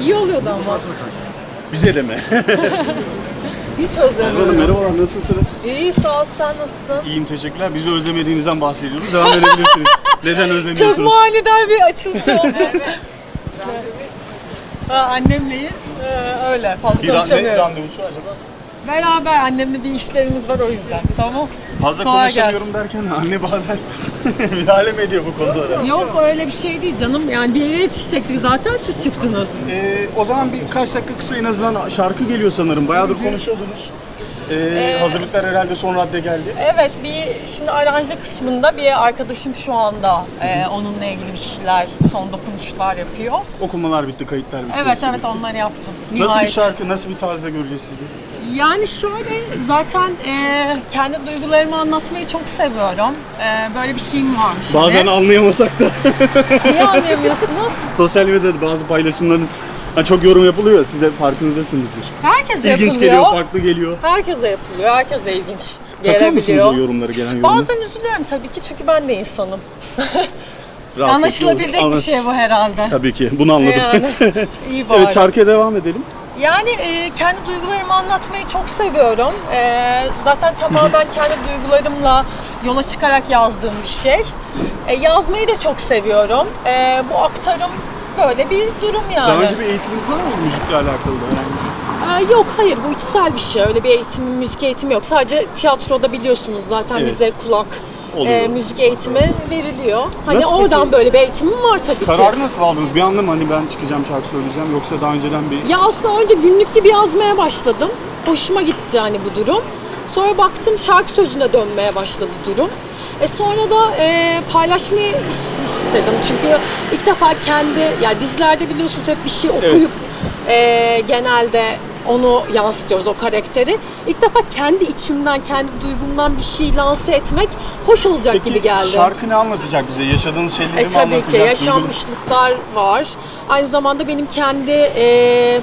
İyi oluyordu ama. Bize deme. Hiç Hanım özlemiyorum. merhabalar nasılsınız? İyi sağ ol sen nasılsın? İyiyim teşekkürler. Bizi özlemediğinizden bahsediyoruz. Devam edebilirsiniz. Neden özlemiyorsunuz? Çok manidar bir açılış oldu. ha, annemleyiz. Ee, öyle fazla Bir ran- ne konuşamıyorum. randevusu acaba? Beraber annemle bir işlerimiz var o yüzden. Tamam. Fazla Kolay konuşamıyorum derken anne bazen müdahale mi ediyor bu konulara? Yok öyle bir şey değil canım. Yani bir yere yetişecektik zaten siz çıktınız. Ee, o zaman birkaç dakika kısa en azından şarkı geliyor sanırım. Bayağıdır konuşuyordunuz. Ee, hazırlıklar herhalde son radde geldi. Evet bir şimdi aranje kısmında bir arkadaşım şu anda e, onunla ilgili bir şeyler son dokunuşlar yapıyor. Okumalar bitti, kayıtlar bitti. Evet evet bitti. onları yaptım. Nasıl bir Nihayet. şarkı, nasıl bir tarzda göreceğiz sizi? Yani şöyle zaten e, kendi duygularımı anlatmayı çok seviyorum. E, böyle bir şeyim varmış. Bazen anlayamasak da Niye anlayamıyorsunuz? sosyal medyada bazı paylaşımlarınız hani çok yorum yapılıyor ya, siz de farkındasınızdır. Herkese İlginç yapılıyor. geliyor, farklı geliyor. Herkese yapılıyor. Herkese ilginç Takıyor musunuz o gelebiliyor. yorumları, gelen yorumları? Bazen üzülüyorum tabii ki çünkü ben de insanım. Rahatsız Anlaşılabilecek ediyor. bir şey bu herhalde. Tabii ki, bunu anladım. Yani iyi bari. evet, şarkıya devam edelim. Yani e, kendi duygularımı anlatmayı çok seviyorum. E, zaten tamamen kendi duygularımla yola çıkarak yazdığım bir şey. E, yazmayı da çok seviyorum. E, bu aktarım böyle bir durum yani. Daha önce bir eğitiminiz var mı müzikle alakalı da? Yani? E, yok hayır bu içsel bir şey. Öyle bir eğitim, müzik eğitimi yok. Sadece tiyatroda biliyorsunuz zaten Evet. bize kulak Oluyor. e, müzik eğitimi veriliyor. Hani Nasıl oradan peki? böyle bir eğitimim var tabii ki. Kararı nasıl aldınız? Bir anda mı hani ben çıkacağım şarkı söyleyeceğim yoksa daha önceden bir... Ya aslında önce günlük gibi yazmaya başladım. Hoşuma gitti hani bu durum. Sonra baktım şarkı sözüne dönmeye başladı durum. E sonra da e, paylaşmayı is- istedim. Çünkü ilk defa kendi, ya dizilerde biliyorsunuz hep bir şey okuyup e, genelde onu yansıtıyoruz, o karakteri. İlk defa kendi içimden, kendi duygumdan bir şey lanse etmek hoş olacak Peki gibi geldi. şarkı ne anlatacak bize? Yaşadığınız şeyleri E mi tabii anlatacak? ki Duygu- yaşanmışlıklar var. Aynı zamanda benim kendi e,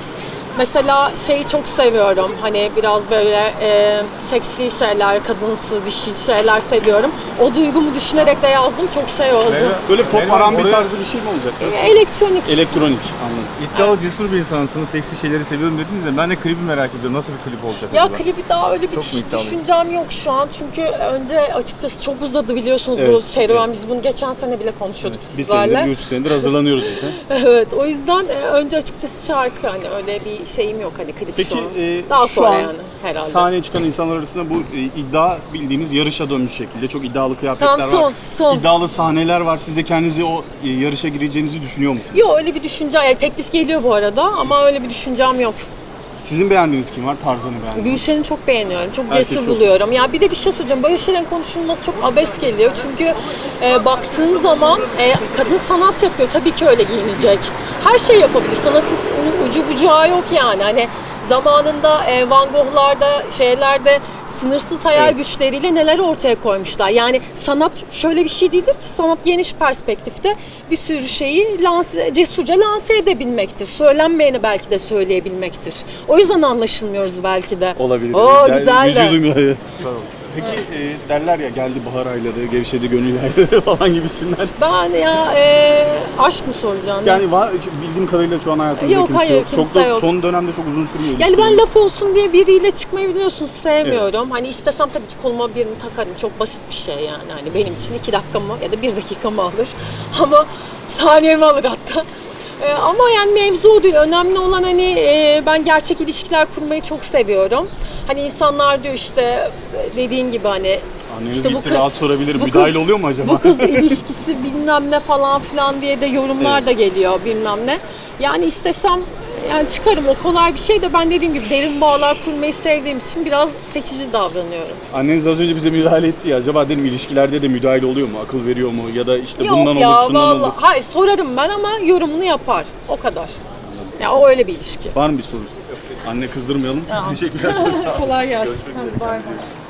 mesela şeyi çok seviyorum. Hani biraz böyle e, seksi şeyler, kadınsı, dişil şeyler seviyorum. O duygumu düşünerek de yazdım. Çok şey oldu. Böyle pop Merhaba, R&B oraya- tarzı bir şey mi olacak? E, Elektronik. Elektronik anladım. İddialı cesur bir insansınız, seksi şeyleri seviyorum dediniz de ben de klibi merak ediyorum. Nasıl bir klip olacak Ya acaba? klibi daha öyle bir Çok mu düş- iddialıyız? düşüncem yok şu an. Çünkü önce açıkçası çok uzadı biliyorsunuz bu Evet, serüven. Biz bunu geçen sene bile konuşuyorduk Bir sizlerle. senedir, bir üç senedir hazırlanıyoruz biz de. Evet, o yüzden e, önce açıkçası şarkı hani öyle bir şeyim yok hani klip Peki şu an. e, Daha şu sonra an yani herhalde. sahneye çıkan insanlar arasında bu e, iddia bildiğiniz yarışa dönmüş şekilde. Çok iddialı kıyafetler Tamam, son, var. son. İddialı sahneler var. Siz de kendinizi o e, yarışa gireceğinizi düşünüyor musunuz? Yok öyle bir düşünce, yani teklif geliyor bu arada ama öyle bir düşüncem yok. Sizin beğendiğiniz kim var? Tarzan'ı beğendiğiniz. Gülşen'i çok beğeniyorum, çok Herkes cesur çok- buluyorum. Ya bir de bir şey söyleyeceğim, böyle şeylerin konuşulması çok abes geliyor. Çünkü e, baktığın zaman e, kadın sanat yapıyor, tabii ki öyle giyinecek. Her şey yapabilir, sanatın ucu bucağı yok yani. Hani zamanında e, Van Gogh'larda, şeylerde sınırsız hayal Evet. güçleriyle neler ortaya koymuşlar. Yani sanat şöyle bir şey değildir ki sanat geniş perspektifte bir sürü şeyi lanse, cesurca lanse edebilmektir. Söylenmeyeni belki de söyleyebilmektir. O yüzden anlaşılmıyoruz belki de. Olabilir. Oo Yani güzel de. vücudum ya, evet. Peki e, derler ya geldi bahar ayları, gevşedi gönül ayları falan gibisinden. Ben ya e, aşk mı soracağım? Yani var, bildiğim kadarıyla şu an hayatınızda Yok, kimse hayır, yok. Çok kimse da yok. son dönemde çok uzun sürüyor. Yani ben laf olsun diye biriyle çıkmayı biliyorsunuz sevmiyorum. Hani istesem tabii ki koluma birini takarım. Çok basit bir şey yani. Hani benim için iki dakikamı ya da bir dakikamı alır. Ama saniyemi alır hatta. Ee, ama yani mevzu o değil. Önemli olan hani e, ben gerçek ilişkiler kurmayı çok seviyorum. Hani insanlar diyor işte dediğin gibi hani Anneniz işte bu kız- rahat sorabilir. bu Müdahil kız- oluyor mu acaba? Bu kız ilişkisi bilmem ne falan filan diye de yorumlar Evet. da geliyor bilmem ne. Yani istesem yani çıkarım o kolay bir şey de ben dediğim gibi derin bağlar kurmayı sevdiğim için biraz seçici davranıyorum. Anneniz az önce bize müdahale etti ya. Acaba dedim ilişkilerde de müdahil oluyor mu? Akıl veriyor mu? Ya da işte bundan ya olur, şundan vallahi olur. hayır sorarım ben ama yorumunu yapar. O kadar. Ya o öyle bir ilişki. Var mı bir soru? Anne kızdırmayalım. Teşekkürler. Çok sağ olun. Kolay gelsin. Görüşmek üzere. Hadi bay bay.